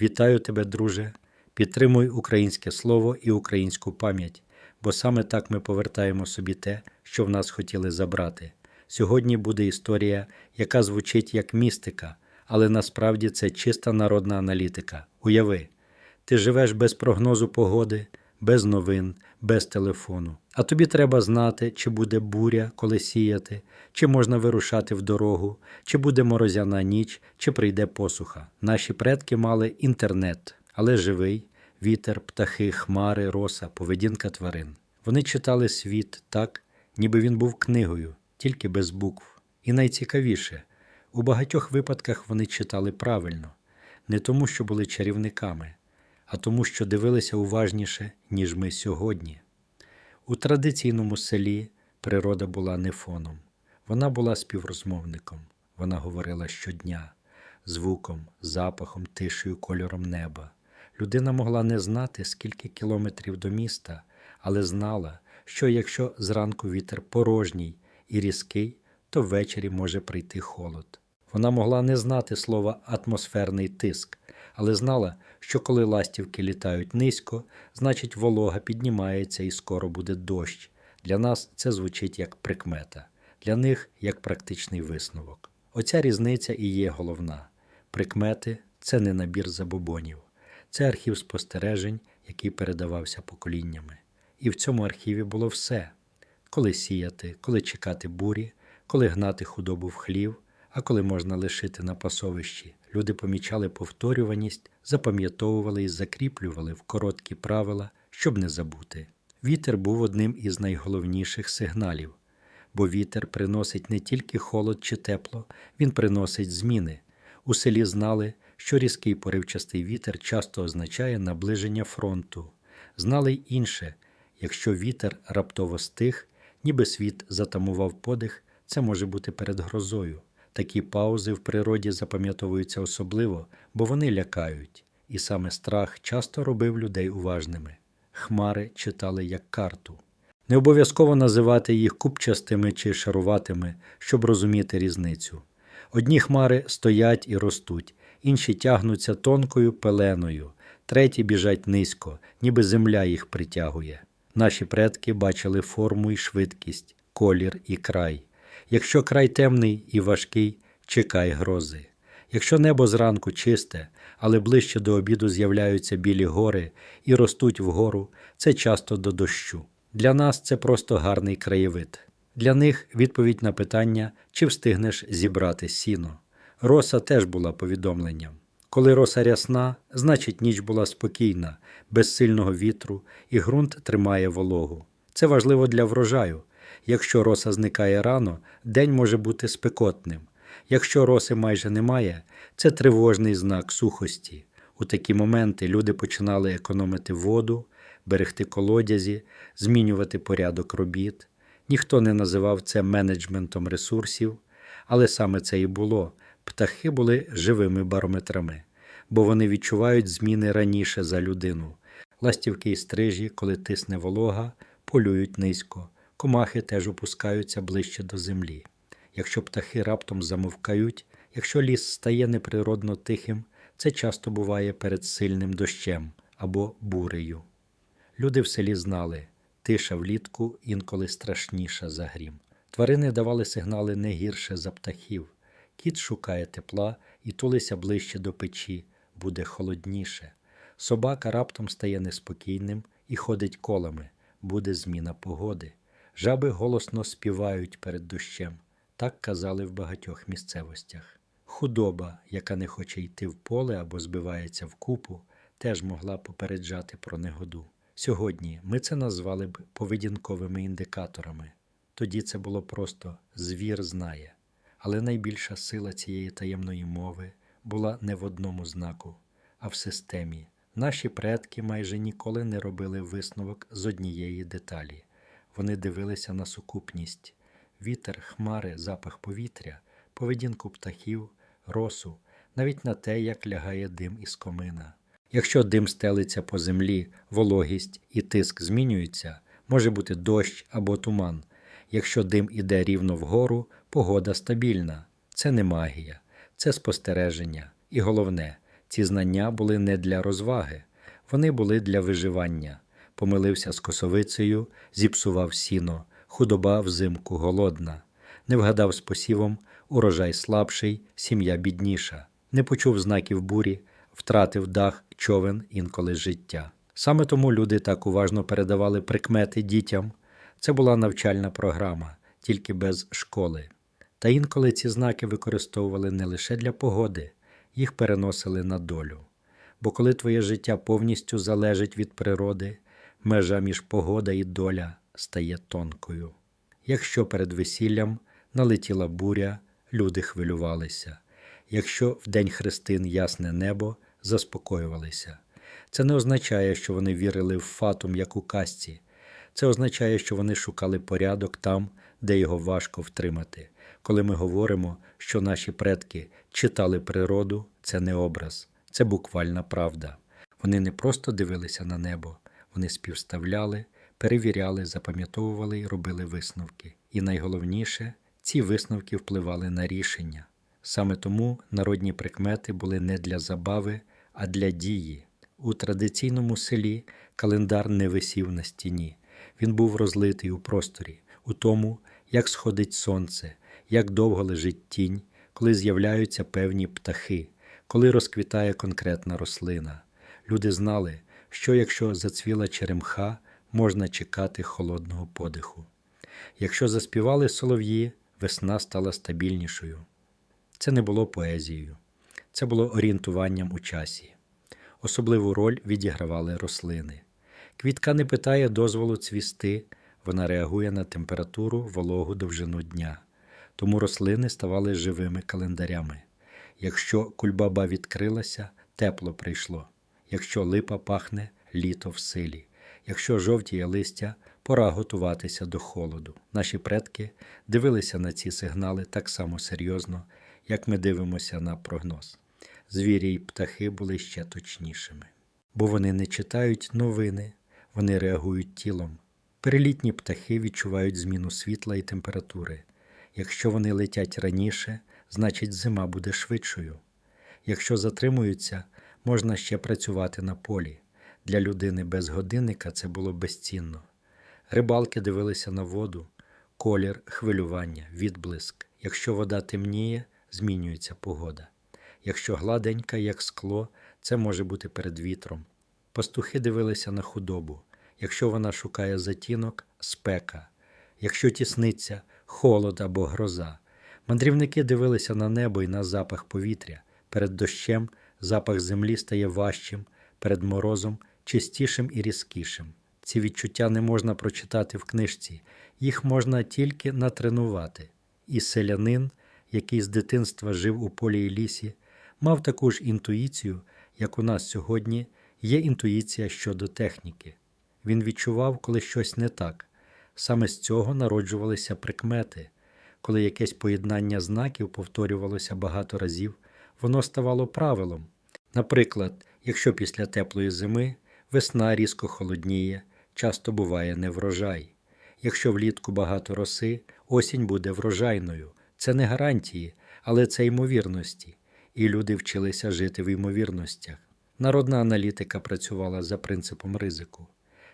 Вітаю тебе, друже. Підтримуй українське слово і українську пам'ять, бо саме так ми повертаємо собі те, що в нас хотіли забрати. Сьогодні буде історія, яка звучить як містика, але насправді це чиста народна аналітика. Уяви, ти живеш без прогнозу погоди, без новин, без телефону. А тобі треба знати, чи буде буря, коли сіяти, чи можна вирушати в дорогу, чи буде морозяна ніч, чи прийде посуха. Наші предки мали інтернет, але живий, вітер, птахи, хмари, роса, поведінка тварин. Вони читали світ так, ніби він був книгою, тільки без букв. І найцікавіше, у багатьох випадках вони читали правильно, не тому, що були чарівниками, а тому, що дивилися уважніше, ніж ми сьогодні. У традиційному селі природа була не фоном, вона була співрозмовником, вона говорила щодня, звуком, запахом, тишею, кольором неба. Людина могла не знати, скільки кілометрів до міста, але знала, що якщо зранку вітер порожній і різкий, то ввечері може прийти холод. Вона могла не знати слова атмосферний тиск, але знала, що коли ластівки літають низько, значить волога піднімається і скоро буде дощ. Для нас це звучить як прикмета, для них як практичний висновок. Оця різниця і є головна. Прикмети це не набір забобонів, це архів спостережень, який передавався поколіннями. І в цьому архіві було все: коли сіяти, коли чекати бурі, коли гнати худобу в хлів, а коли можна лишити на пасовищі. Люди помічали повторюваність, запам'ятовували і закріплювали в короткі правила, щоб не забути. Вітер був одним із найголовніших сигналів, бо вітер приносить не тільки холод чи тепло, він приносить зміни. У селі знали, що різкий поривчастий вітер часто означає наближення фронту. Знали й інше якщо вітер раптово стих, ніби світ затамував подих, це може бути перед грозою. Такі паузи в природі запам'ятовуються особливо, бо вони лякають, і саме страх часто робив людей уважними. Хмари читали як карту. Не обов'язково називати їх купчастими чи шаруватими, щоб розуміти різницю. Одні хмари стоять і ростуть, інші тягнуться тонкою пеленою, треті біжать низько, ніби земля їх притягує. Наші предки бачили форму і швидкість, колір і край. Якщо край темний і важкий, чекай грози. Якщо небо зранку чисте, але ближче до обіду з'являються білі гори і ростуть вгору, це часто до дощу. Для нас це просто гарний краєвид. Для них відповідь на питання, чи встигнеш зібрати сіно. Роса теж була повідомленням. Коли роса рясна, значить ніч була спокійна, без сильного вітру, і ґрунт тримає вологу. Це важливо для врожаю. Якщо роса зникає рано, день може бути спекотним. Якщо роси майже немає, це тривожний знак сухості. У такі моменти люди починали економити воду, берегти колодязі, змінювати порядок робіт. Ніхто не називав це менеджментом ресурсів, але саме це і було. Птахи були живими барометрами, бо вони відчувають зміни раніше за людину. Ластівки і стрижі, коли тисне волога, полюють низько, комахи теж опускаються ближче до землі. Якщо птахи раптом замовкають, якщо ліс стає неприродно тихим, це часто буває перед сильним дощем або бурею. Люди в селі знали, тиша влітку інколи страшніша за грім. Тварини давали сигнали не гірше за птахів. Кіт шукає тепла і тулися ближче до печі, буде холодніше. Собака раптом стає неспокійним і ходить колами, буде зміна погоди. Жаби голосно співають перед дощем, так казали в багатьох місцевостях. Худоба, яка не хоче йти в поле або збивається в купу, теж могла попереджати про негоду. Сьогодні ми це назвали б поведінковими індикаторами. Тоді це було просто звір знає. Але найбільша сила цієї таємної мови була не в одному знаку, а в системі. Наші предки майже ніколи не робили висновок з однієї деталі. Вони дивилися на сукупність вітер, хмари, запах повітря, поведінку птахів, росу, навіть на те, як лягає дим із комина. Якщо дим стелиться по землі, вологість і тиск змінюються, може бути дощ або туман. Якщо дим іде рівно вгору, погода стабільна. Це не магія, це спостереження. І головне, Ці знання були не для розваги, вони були для виживання. Помилився з косовицею, зіпсував сіно, худоба взимку голодна, не вгадав з посівом, урожай слабший, сім'я бідніша, не почув знаків бурі, втратив дах, човен, інколи життя. Саме тому люди так уважно передавали прикмети дітям. Це була навчальна програма, тільки без школи. Та інколи ці знаки використовували не лише для погоди, їх переносили на долю. Бо коли твоє життя повністю залежить від природи, межа між погода і доля стає тонкою. Якщо перед весіллям налетіла буря, люди хвилювалися. Якщо в день хрестин ясне небо, заспокоювалися. Це не означає, що вони вірили в фатум, як у казці. Це означає, що вони шукали порядок там, де його важко втримати. Коли ми говоримо, що наші предки читали природу, це не образ, це буквальна правда. Вони не просто дивилися на небо, вони співставляли, перевіряли, запам'ятовували і робили висновки. І найголовніше, ці висновки впливали на рішення. Саме тому народні прикмети були не для забави, а для дії. У традиційному селі календар не висів на стіні. Він був розлитий у просторі, у тому, як сходить сонце, як довго лежить тінь, коли з'являються певні птахи, коли розквітає конкретна рослина. Люди знали, що якщо зацвіла черемха, можна чекати холодного подиху. Якщо заспівали солов'ї, весна стала стабільнішою. Це не було поезією, це було орієнтуванням у часі. Особливу роль відігравали рослини. Квітка не питає дозволу цвісти, вона реагує на температуру, вологу довжину дня. Тому рослини ставали живими календарями. Якщо кульбаба відкрилася, тепло прийшло. Якщо липа пахне, літо в силі. Якщо жовтіє листя, пора готуватися до холоду. Наші предки дивилися на ці сигнали так само серйозно, як ми дивимося на прогноз. Звірі й птахи були ще точнішими, бо вони не читають новини, вони реагують тілом. Перелітні птахи відчувають зміну світла і температури. Якщо вони летять раніше, значить зима буде швидшою. Якщо затримуються, можна ще працювати на полі. Для людини без годинника це було безцінно. Рибалки дивилися на воду, колір, хвилювання, відблиск. Якщо вода темніє, змінюється погода. Якщо гладенька, як скло, це може бути перед вітром. Пастухи дивилися на худобу. Якщо вона шукає затінок, спека, якщо тісниться холод або гроза. Мандрівники дивилися на небо і на запах повітря. Перед дощем запах землі стає важчим, перед морозом чистішим і різкішим. Ці відчуття не можна прочитати в книжці, їх можна тільки натренувати. І селянин, який з дитинства жив у полі і лісі, мав таку ж інтуїцію, як у нас сьогодні є інтуїція щодо техніки. Він відчував, коли щось не так. Саме з цього народжувалися прикмети. Коли якесь поєднання знаків повторювалося багато разів, воно ставало правилом. Наприклад, якщо після теплої зими весна різко холодніє, часто буває неврожай. Якщо влітку багато роси, осінь буде врожайною. Це не гарантії, але це ймовірності, і люди вчилися жити в ймовірностях. Народна аналітика працювала за принципом ризику.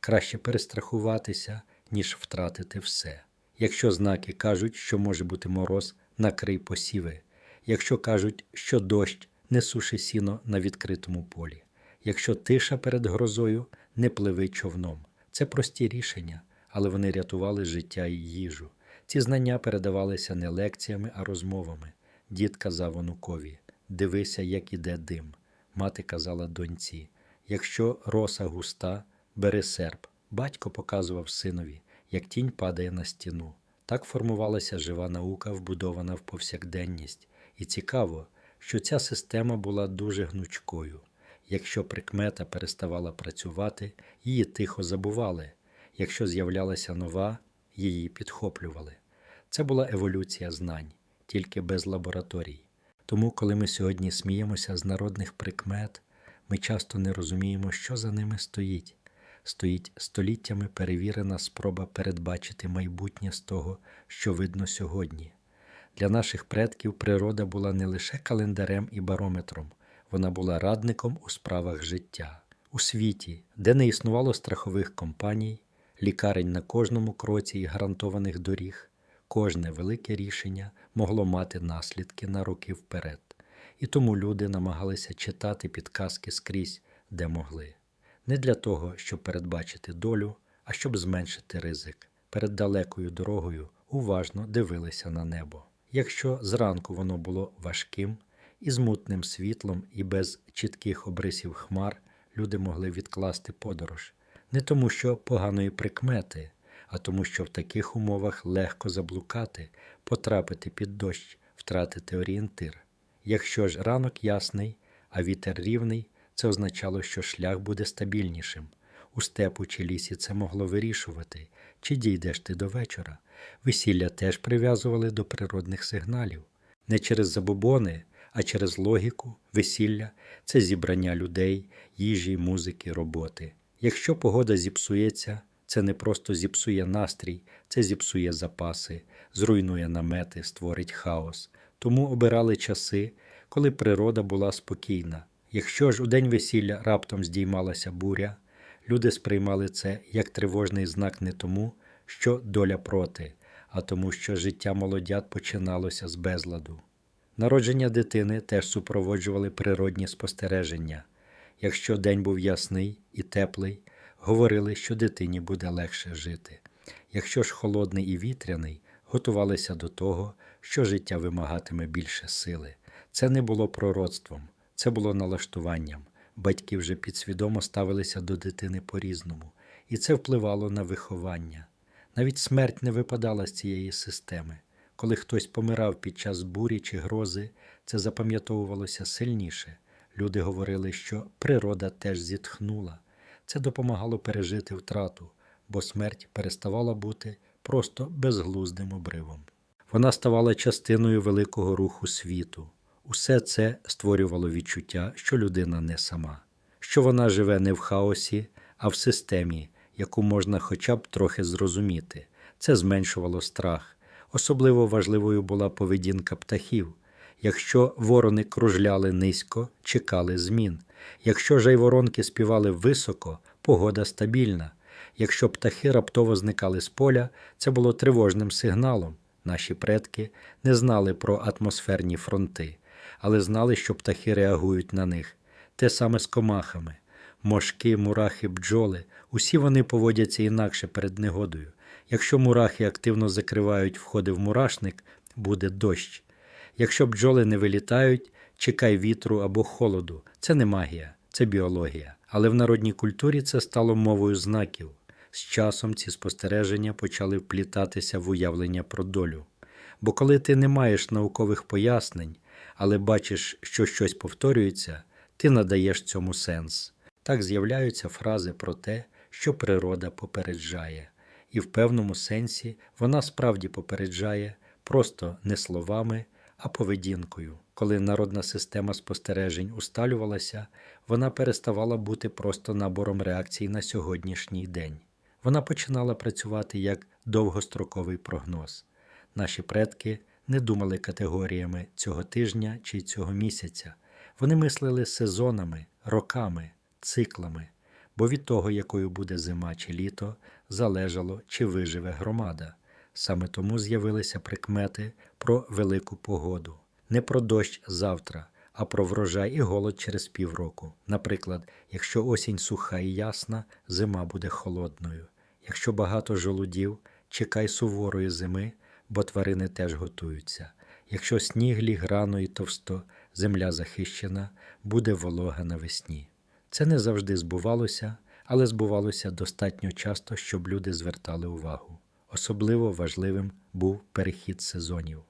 Краще перестрахуватися, ніж втратити все. Якщо знаки кажуть, що може бути мороз, накрий посіви. Якщо кажуть, що дощ не суши сіно на відкритому полі. Якщо тиша перед грозою, не пливи човном. Це прості рішення, але вони рятували життя і їжу. Ці знання передавалися не лекціями, а розмовами. Дід казав онукові дивися, як іде дим. Мати казала доньці якщо роса густа, бери серп. Батько показував синові, як тінь падає на стіну. Так формувалася жива наука, вбудована в повсякденність. І цікаво, що ця система була дуже гнучкою. Якщо прикмета переставала працювати, її тихо забували. Якщо з'являлася нова, її підхоплювали. Це була еволюція знань, тільки без лабораторій. Тому, коли ми сьогодні сміємося з народних прикмет, ми часто не розуміємо, що за ними стоїть. Стоїть століттями перевірена спроба передбачити майбутнє з того, що видно сьогодні. Для наших предків природа була не лише календарем і барометром, Вона була радником у справах життя. У світі, де не існувало страхових компаній, лікарень на кожному кроці і гарантованих доріг, кожне велике рішення могло мати наслідки на роки вперед. І тому люди намагалися читати підказки скрізь, де могли. Не для того, щоб передбачити долю, а щоб зменшити ризик. Перед далекою дорогою уважно дивилися на небо. Якщо зранку воно було важким, із мутним світлом і без чітких обрисів хмар, люди могли відкласти подорож. Не тому, що поганої прикмети, а тому, що в таких умовах легко заблукати, потрапити під дощ, втратити орієнтир. Якщо ж ранок ясний, а вітер рівний, це означало, що шлях буде стабільнішим. У степу чи лісі це могло вирішувати, чи дійдеш ти до вечора. Весілля теж прив'язували до природних сигналів. Не через забобони, а через логіку, весілля це зібрання людей, їжі, музики, роботи. Якщо погода зіпсується, це не просто зіпсує настрій, це зіпсує запаси, зруйнує намети, створить хаос. Тому обирали часи, коли природа була спокійна. Якщо ж у день весілля раптом здіймалася буря, люди сприймали це як тривожний знак не тому, що доля проти, а тому, що життя молодят починалося з безладу. Народження дитини теж супроводжували природні спостереження. Якщо день був ясний і теплий, говорили, що дитині буде легше жити. Якщо ж холодний і вітряний, готувалися до того, що життя вимагатиме більше сили. Це не було пророцтвом, це було налаштуванням. Батьки вже підсвідомо ставилися до дитини по-різному, і це впливало на виховання. Навіть смерть не випадала з цієї системи. Коли хтось помирав під час бурі чи грози, це запам'ятовувалося сильніше. Люди говорили, що природа теж зітхнула. Це допомагало пережити втрату, бо смерть переставала бути просто безглуздим обривом. Вона ставала частиною великого руху світу. Усе це створювало відчуття, що людина не сама, що вона живе не в хаосі, а в системі, яку можна хоча б трохи зрозуміти. Це зменшувало страх. Особливо важливою була поведінка птахів. Якщо ворони кружляли низько, чекали змін. Якщо жайворонки співали високо, погода стабільна. Якщо птахи раптово зникали з поля, це було тривожним сигналом. Наші предки не знали про атмосферні фронти, але знали, що птахи реагують на них. Те саме з комахами. Мошки, мурахи, бджоли усі вони поводяться інакше перед негодою. Якщо мурахи активно закривають входи в мурашник, буде дощ. Якщо бджоли не вилітають, чекай вітру або холоду. Це не магія, це біологія. Але в народній культурі це стало мовою знаків. З часом ці спостереження почали вплітатися в уявлення про долю. Бо коли ти не маєш наукових пояснень, але бачиш, що щось повторюється, ти надаєш цьому сенс. Так з'являються фрази про те, що природа попереджає, і в певному сенсі вона справді попереджає просто не словами, а поведінкою. Коли народна система спостережень усталювалася, вона переставала бути просто набором реакцій на сьогоднішній день. Вона починала працювати як довгостроковий прогноз. Наші предки не думали категоріями цього тижня чи цього місяця. Вони мислили сезонами, роками, циклами, бо від того, якою буде зима чи літо, залежало, чи виживе громада. Саме тому з'явилися прикмети про велику погоду, не про дощ завтра, а про врожай і голод через півроку. Наприклад, якщо осінь суха і ясна, зима буде холодною. Якщо багато жолудів, чекай суворої зими, бо тварини теж готуються. Якщо сніг ліг рано і товсто, земля захищена, буде волога навесні. Це не завжди збувалося, але збувалося достатньо часто, щоб люди звертали увагу. Особливо важливим був перехід сезонів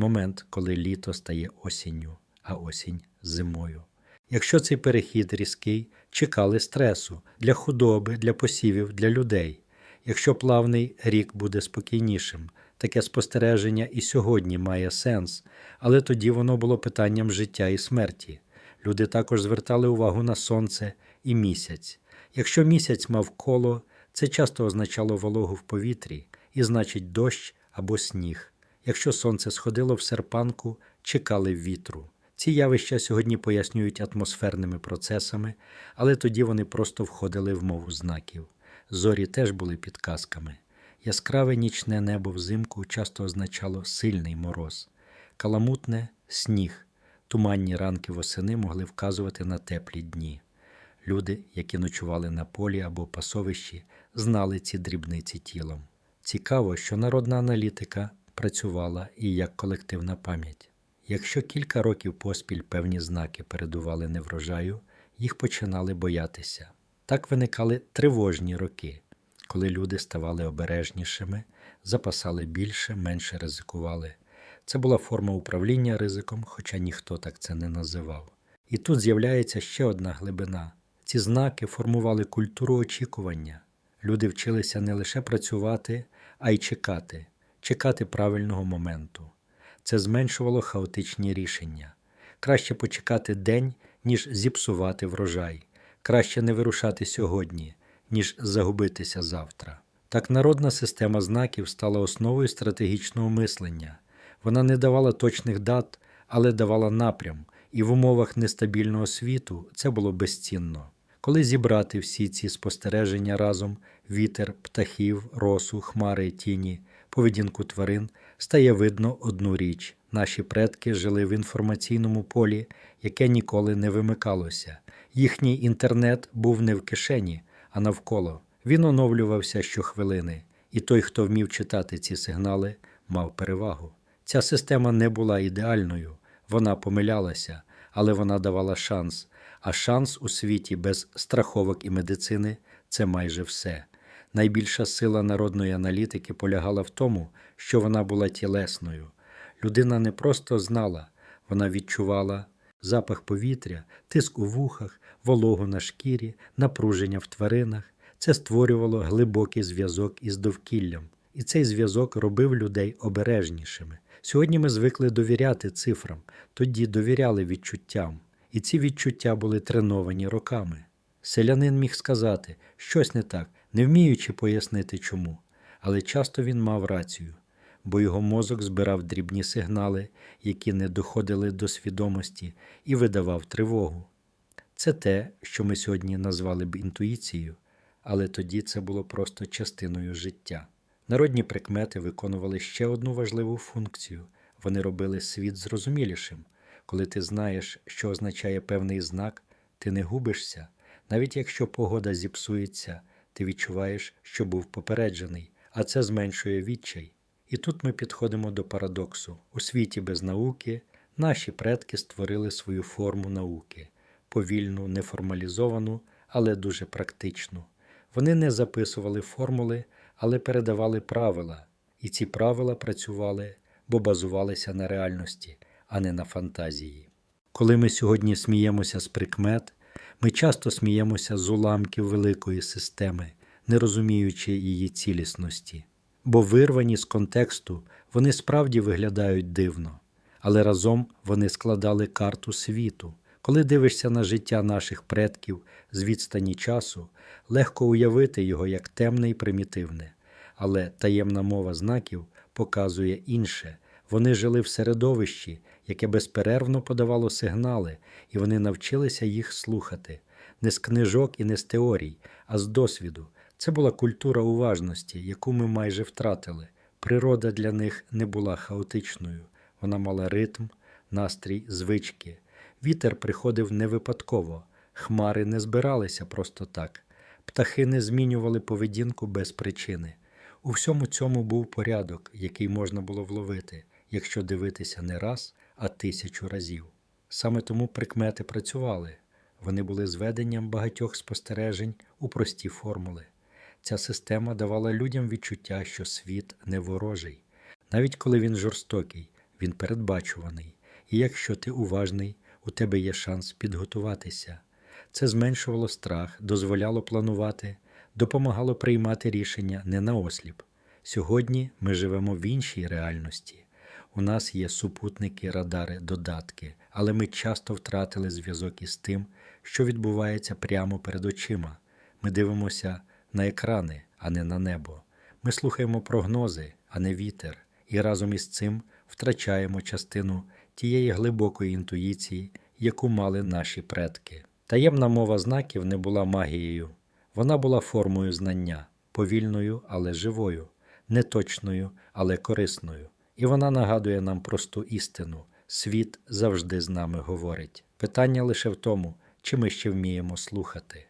момент, коли літо стає осінню, а осінь зимою. Якщо цей перехід різкий, чекали стресу для худоби, для посівів, для людей. Якщо плавний рік буде спокійнішим, таке спостереження і сьогодні має сенс, але тоді воно було питанням життя і смерті. Люди також звертали увагу на сонце і місяць. Якщо місяць мав коло, це часто означало вологу в повітрі, і значить дощ або сніг. Якщо сонце сходило в серпанку, чекали вітру. Ці явища сьогодні пояснюють атмосферними процесами, але тоді вони просто входили в мову знаків. Зорі теж були підказками. Яскраве нічне небо взимку часто означало сильний мороз, каламутне сніг, туманні ранки восени могли вказувати на теплі дні. Люди, які ночували на полі або пасовищі, знали ці дрібниці тілом. Цікаво, що народна аналітика працювала і як колективна пам'ять. Якщо кілька років поспіль певні знаки передували неврожаю, їх починали боятися. Так виникали тривожні роки, коли люди ставали обережнішими, запасали більше, менше ризикували. Це була форма управління ризиком, хоча ніхто так це не називав. І тут з'являється ще одна глибина. Ці знаки формували культуру очікування. Люди вчилися не лише працювати, а й чекати, чекати правильного моменту. Це зменшувало хаотичні рішення. Краще почекати день, ніж зіпсувати врожай. Краще не вирушати сьогодні, ніж загубитися завтра. Так народна система знаків стала основою стратегічного мислення. Вона не давала точних дат, але давала напрям, і в умовах нестабільного світу це було безцінно. Коли зібрати всі ці спостереження разом вітер, птахів, росу, хмари, тіні, поведінку тварин, стає видно одну річ: наші предки жили в інформаційному полі, яке ніколи не вимикалося. Їхній інтернет був не в кишені, а навколо. Він оновлювався щохвилини, і той, хто вмів читати ці сигнали, мав перевагу. Ця система не була ідеальною, вона помилялася, але вона давала шанс. А шанс у світі без страховок і медицини це майже все. Найбільша сила народної аналітики полягала в тому, що вона була тілесною. Людина не просто знала, вона відчувала запах повітря, тиск у вухах, вологу на шкірі, напруження в тваринах. Це створювало глибокий зв'язок із довкіллям, і цей зв'язок робив людей обережнішими. Сьогодні ми звикли довіряти цифрам, тоді довіряли відчуттям, і ці відчуття були треновані роками. Селянин міг сказати щось не так, не вміючи пояснити чому, але часто він мав рацію, бо його мозок збирав дрібні сигнали, які не доходили до свідомості, і видавав тривогу. Це те, що ми сьогодні назвали б інтуїцією, але тоді це було просто частиною життя. Народні прикмети виконували ще одну важливу функцію вони робили світ зрозумілішим. Коли ти знаєш, що означає певний знак, ти не губишся, навіть якщо погода зіпсується, ти відчуваєш, що був попереджений, а це зменшує відчай. І тут ми підходимо до парадоксу. У світі без науки наші предки створили свою форму науки повільну, неформалізовану, але дуже практичну. Вони не записували формули, але передавали правила, і ці правила працювали, бо базувалися на реальності, а не на фантазії. Коли ми сьогодні сміємося з прикмет, ми часто сміємося з уламків великої системи, не розуміючи її цілісності, бо вирвані з контексту вони справді виглядають дивно, але разом вони складали карту світу. Коли дивишся на життя наших предків з відстані часу, легко уявити його як темне і примітивне, але таємна мова знаків показує інше. Вони жили в середовищі, яке безперервно подавало сигнали, і вони навчилися їх слухати не з книжок і не з теорій, а з досвіду. Це була культура уважності, яку ми майже втратили. Природа для них не була хаотичною, вона мала ритм, настрій, звички. Вітер приходив не випадково, хмари не збиралися просто так, птахи не змінювали поведінку без причини. У всьому цьому був порядок, який можна було вловити, якщо дивитися не раз, а тисячу разів. Саме тому прикмети працювали, вони були зведенням багатьох спостережень у прості формули. Ця система давала людям відчуття, що світ не ворожий. Навіть коли він жорстокий, він передбачуваний, і якщо ти уважний, у тебе є шанс підготуватися. Це зменшувало страх, дозволяло планувати, допомагало приймати рішення не наосліп. Сьогодні ми живемо в іншій реальності. У нас є супутники, радари, додатки, але ми часто втратили зв'язок із тим, що відбувається прямо перед очима. Ми дивимося на екрани, а не на небо. Ми слухаємо прогнози, а не вітер, і разом із цим втрачаємо частину тієї глибокої інтуїції, яку мали наші предки. Таємна мова знаків не була магією, вона була формою знання, повільною, але живою, неточною, але корисною. І вона нагадує нам просту істину: світ завжди з нами говорить. Питання лише в тому, чи ми ще вміємо слухати.